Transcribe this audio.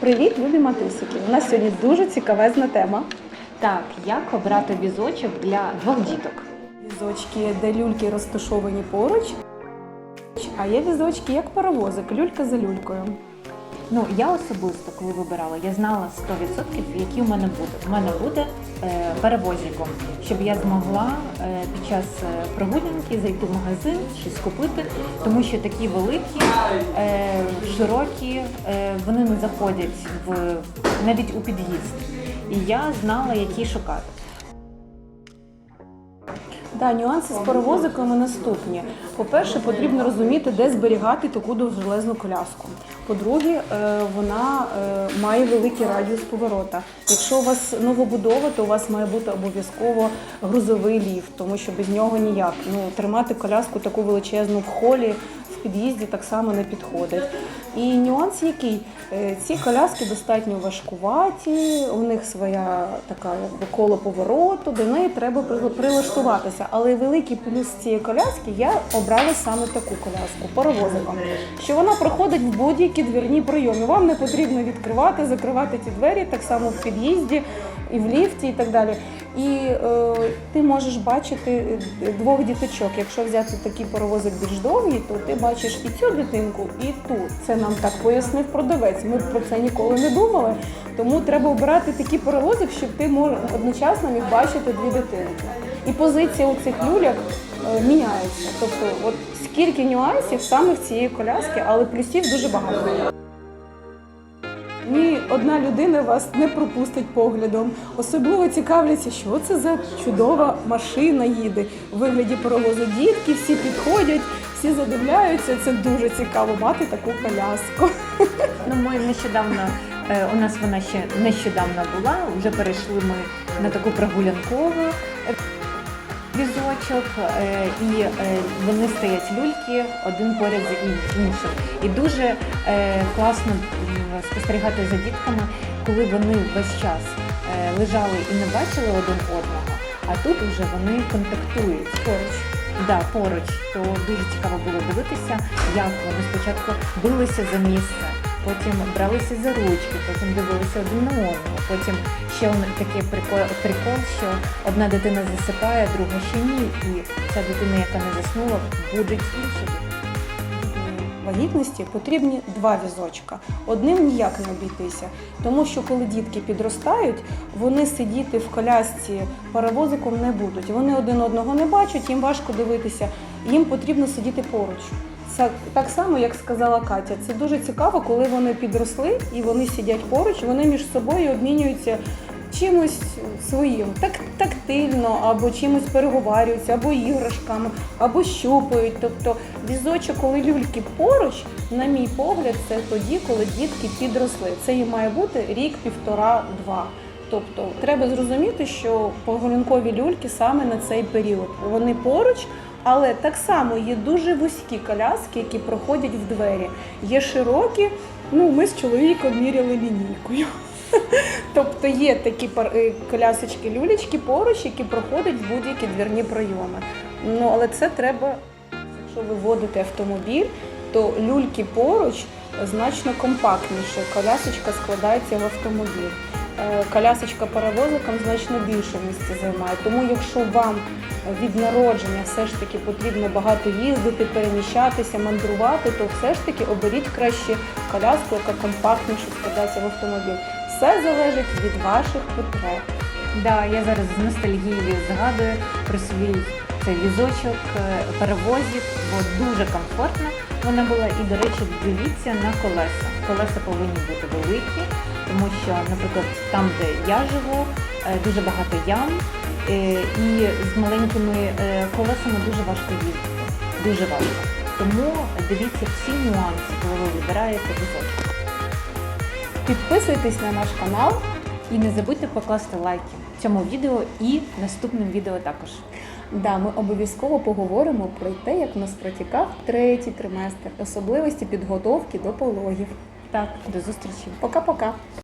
Привіт, любі матусики! У нас сьогодні дуже цікавезна тема. Так, як обрати візочок для двох діток? Візочки, де люльки розташовані поруч. А є візочки як паровозик, люлька за люлькою. Ну, я особисто, коли вибирала, я знала 100%, які у мене буде. У мене буде е, перевозником, щоб я змогла е, під час е, прогулянки зайти в магазин, щось купити, тому що такі великі, е, широкі, е, вони не заходять в навіть у під'їзд. І я знала, які шукати. Да, нюанси з паровозиками наступні. По-перше, потрібно розуміти, де зберігати таку довжелезну коляску. По-друге, е, вона е, має великий радіус поворота. Якщо у вас новобудова, то у вас має бути обов'язково грузовий ліфт, тому що без нього ніяк. Ну, тримати коляску таку величезну в холі, в під'їзді так само не підходить. І нюанс який? Е, Ці коляски достатньо важкуваті, у них своя така якби коло повороту, до неї треба прилаштуватися. Але великий плюс цієї коляски я обрала саме таку коляску паровозиком, що вона проходить в будь-які двірні прийоми. Вам не потрібно відкривати, закривати ті двері, так само в під'їзді і в ліфті, і так далі. І е, ти можеш бачити е, двох діточок. Якщо взяти такий паровозик більш довгий, то ти бачиш і цю дитинку, і ту. Це нам так пояснив продавець. Ми про це ніколи не думали. Тому треба обирати такий паровозик, щоб ти мож, одночасно міг бачити дві дитинки. І позиція у цих люляк е, міняється. Тобто, от скільки нюансів саме в цієї коляски, але плюсів дуже багато. Ні одна людина вас не пропустить поглядом. Особливо цікавляться, що це за чудова машина їде в вигляді паровозу. Дітки всі підходять, всі задивляються. Це дуже цікаво мати таку коляску. Ну, ми нещодавно, е, у нас вона ще нещодавно була, вже перейшли ми на таку прогулянкову візочок, е, і е, вони стоять люльки один поряд ін- іншим. І дуже е, класно спостерігати за дітками, коли вони весь час лежали і не бачили один одного, а тут вже вони контактують поруч. Да, поруч, то дуже цікаво було дивитися, як вони спочатку билися за місце, потім бралися за ручки, потім дивилися один на одного. Потім ще такий прикол, що одна дитина засипає, друга ще ні, і ця дитина, яка не заснула, будить іншу. Вагітності потрібні два візочка. Одним ніяк не обійтися, тому що коли дітки підростають, вони сидіти в колясці паровозиком не будуть. Вони один одного не бачать, їм важко дивитися. Їм потрібно сидіти поруч. Це так само, як сказала Катя, це дуже цікаво, коли вони підросли і вони сидять поруч, вони між собою обмінюються чимось своїм, так тактильно, або чимось переговарюються, або іграшками, або щупають. Тобто візочок, коли люльки поруч, на мій погляд, це тоді, коли дітки підросли. Це їм має бути рік, півтора, два. Тобто треба зрозуміти, що прогулянкові люльки саме на цей період. Вони поруч, але так само є дуже вузькі коляски, які проходять в двері. Є широкі, ну ми з чоловіком міряли лінійкою. Тобто є такі е, колясочки люлечки поруч, які проходять будь-які двірні прийоми. Ну але це треба, якщо ви водите автомобіль, то люльки поруч значно компактніше. Колясочка складається в автомобіль. Е, Колясочка паровозиком значно більше місця займає. Тому якщо вам від народження все ж таки потрібно багато їздити, переміщатися, мандрувати, то все ж таки оберіть краще коляску, яка компактніше складається в автомобіль. Все залежить від ваших потреб. Да, я зараз з ностальгією згадую про свій цей візочок, е, перевозик, бо дуже комфортно вона була. І, до речі, дивіться на колеса. Колеса повинні бути великі, тому що, наприклад, там, де я живу, е, дуже багато ям, е, і з маленькими колесами дуже важко їздити. Дуже важко. Тому дивіться всі нюанси, коли ви вибираєте візочок. Підписуйтесь на наш канал. І не забудьте покласти лайки цьому відео і наступним відео також. Да, ми обов'язково поговоримо про те, як у нас протікав третій триместр, особливості підготовки до пологів. Так, до зустрічі. Пока-пока.